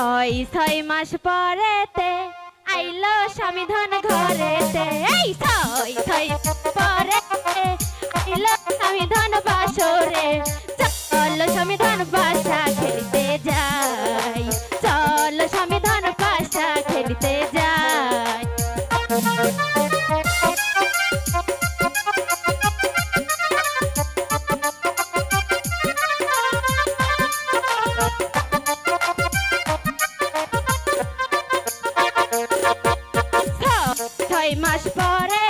ছয় ছয় মাস পরেতে আইলো স্বামী ধন ঘরেতে। এই ছয় ছয় ছয়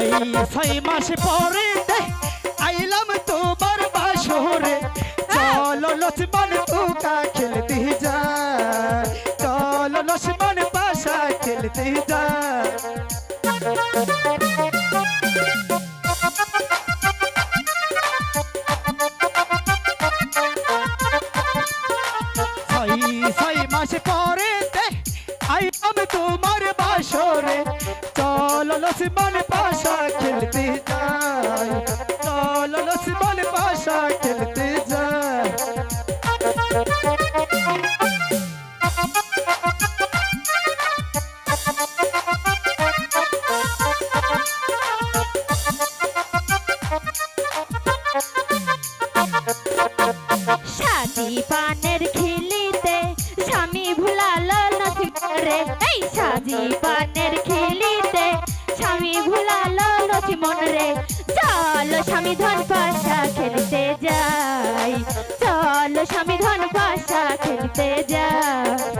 ছয় ছয় মাস পরে আইলাম তোমার বাসরে। চলো লক্ষ্মণ তুকা খেলতে যা। চলো লক্ষ্মণ বাসা খেলতে যা। মাস পরে আইলাম তোমার বাসরে। চলো খেলতে যাই চলো লক্ষ্মণ বাসা খেলতে পানের খিলিতে স্বামী ভুলালো নথি রে। এই সাজি পানের খিলিতে স্বামী ভুলালো নথি মন রে চলো স্বামী ধন পাশা খেলতে যাই। চলো স্বামী ধন পাশা খেলতে যাই।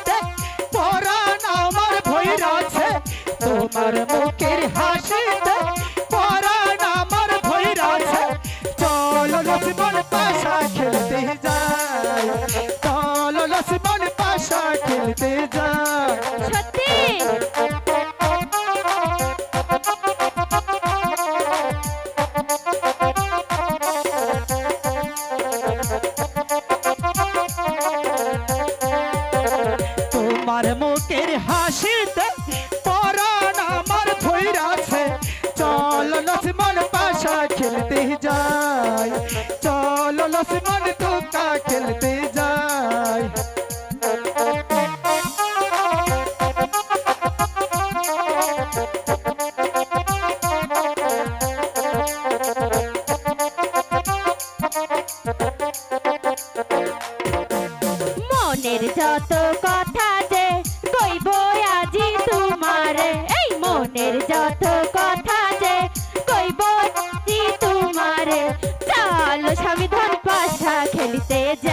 তোমার মুখের হাসিতে পরাণ আমার ভৈরাছে চলো লক্ষ্মণ পাশা খেলতে যাই চলো লক্ষ্মণ পাশা খেলতে সত্যি? তোমার মুখের হাসিতে যত কথা যে কইব আজি তোমারে? এই মনের যত কথা যে কইব আজি তোমারে। চল স্বামী ধন পাশা খেলিতে যাই